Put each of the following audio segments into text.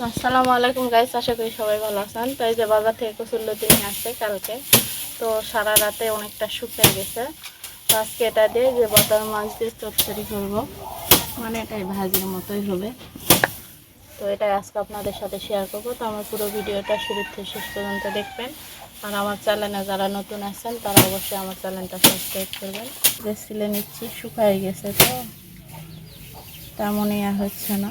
আসসালামু আলাইকুম গাইস আশা করি সবাই ভালো আছেন। তো এই যে বাজার থেকে কচুরলতি নিয়ে আসছে কালকে। তো সারা রাতে অনেকটা শুকিয়ে গেছে। তো আজকে এটা দিয়ে যে বাটার মাছ দিয়ে চচ্চড়ি করব। মানে এটাই ভাজির মতোই হবে। তো এটাই আজকে আপনাদের সাথে শেয়ার করব। তো আমার পুরো ভিডিওটা শুরু থেকে শেষ পর্যন্ত দেখবেন। আর আমার চ্যানেলে যারা নতুন আছেন, তারা অবশ্যই আমার চ্যানেলটা সাবস্ক্রাইব করবেন। যে সিলে নিচ্ছি শুকাই গেছে তো। তেমনই আর হচ্ছে না।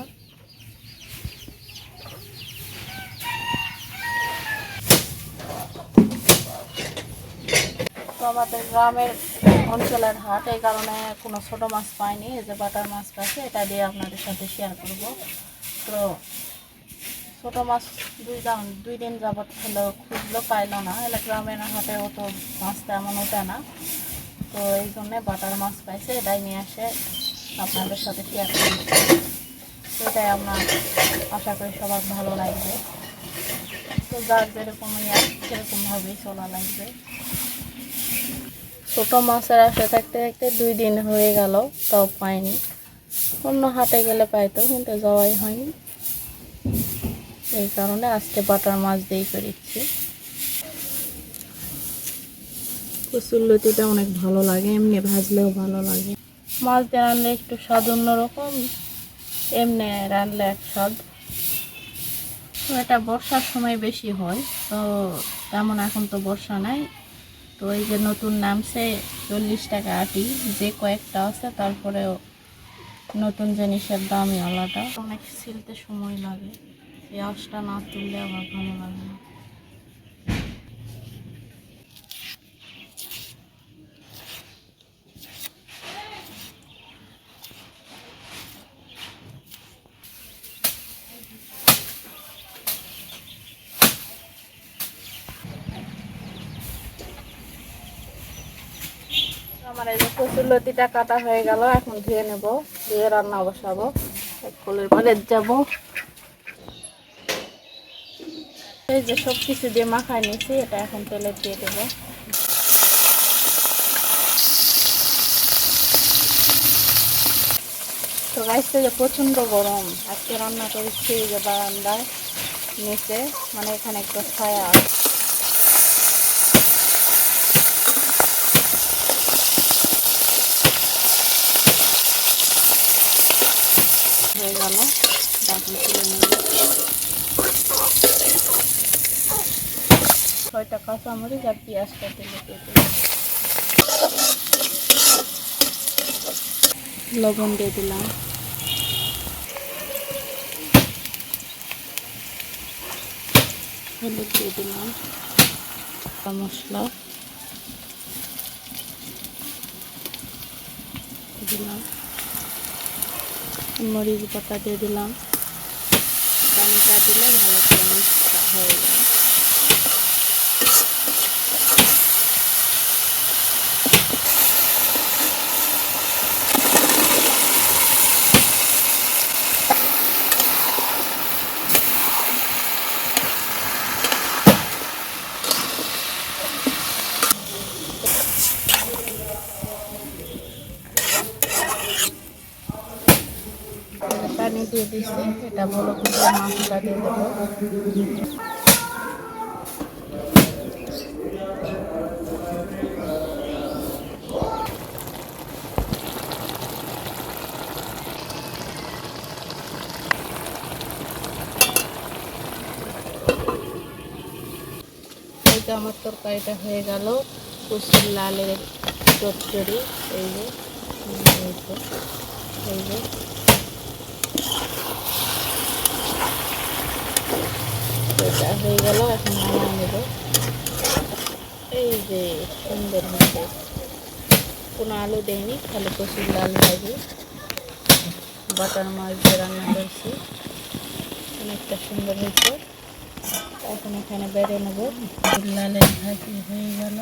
আমাদের গ্রামের অঞ্চলের হাট, এই কারণে কোনো ছোটো মাছ পাইনি। এই যে বাটার মাছ পাইছে, এটা দিয়ে আপনাদের সাথে শেয়ার করব। তো ছোটো মাছ দুই দাম, দুই দিন যাবৎ হলো খুঁজলো, পাইলো না। এলে গ্রামের হাটে তো মাছ তেমন ওঠে না। তো এই জন্যে বাটার মাছ পাইছে, এটাই নিয়ে আসে আপনাদের সাথে শেয়ার করি এটাই আপনার আশা করি সবার ভালো লাগবে। তো যার যেরকম ইয়া, সেরকমভাবেই চলা লাগবে। ছোটো মাছের আশা থাকতে থাকতে দুই দিন হয়ে গেল, তাও পাইনি। অন্য হাটে গেলে পাইতো, কিন্তু যাওয়াই হয়নি। এই কারণে আজকে বাটার মাছ দিয়েই করিচ্ছি কচুর লতিটা অনেক ভালো লাগে, এমনি ভাজলেও ভালো লাগে। মাছ দিয়ে রানলে একটু স্বাদ অন্যরকম, এমনি রানলে এক স্বাদ। তো এটা বর্ষার সময় বেশি হয়, তো তেমন এখন তো বর্ষা নাই। তো এই যে নতুন নামছে চল্লিশ টাকা আটি, যে কয়েকটা আছে, তারপরেও নতুন জিনিসের দামই আলাদা। অনেক সিলতে সময় লাগে। এই আঁশটা না তুললে আমার ভালো লাগে না। আমার এই যে কচুর লতিটা কাটা হয়ে গেল, এখন ধুয়ে নেব, ধুয়ে রান্না বসাবো। এক কলের পরে যাব। এই যে সব কিছু দিয়ে মাখায় নিয়েছি, এটা এখন তেলে দিয়ে দেবো। তো গাইছে যে প্রচণ্ড গরম, আজকে রান্না করেছি যে বারান্দায়, নিচে মানে এখানে একটু ছায়া আছে হয়ে গেল ডাকন তুলে নেব ছয়টা কাঁচামরিচ আর পেঁয়াজটা তেলে দিয়ে লবণ দিয়ে দিলাম। হলুদ দিয়ে দিলাম। মশলা দিলাম। মরিচ বাটা দিয়ে দিলাম। পানিটা দিলে ভালো করে হয়ে যায় পানি দিয়ে দিচ্ছি এটা ভালো করে মাছটা দিয়ে দেবো। আমার তরকারিটা হয়ে গেল। কুসুর লালের চচ্চড়ি এই যে এই যে। হয়ে গেল এখন নেব এই যে, সুন্দর হয়েছে। কোনো আলু খালি কচুর লাল ভাজি বাটার মাছ রান্না করছি অনেকটা সুন্দর হয়েছে এখন এখানে বেড়ে নেব লালের ভাজি হয়ে গেল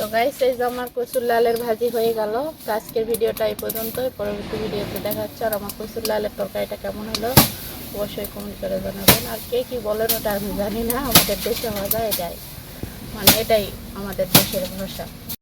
তো গাইস এই যে আমার কচুর লালের ভাজি হয়ে গেল। তো আজকের ভিডিওটা এই পর্যন্তই। পরবর্তী ভিডিওতে দেখা হচ্ছে আর আমার কচুর লালের তরকারিটা কেমন হলো অবশ্যই কমেন্ট করে জানাবেন। আর কে কী বলেন ওটা আমি জানি না, আমাদের দেশে ভাষা এটাই। মানে এটাই আমাদের দেশের ভাষা।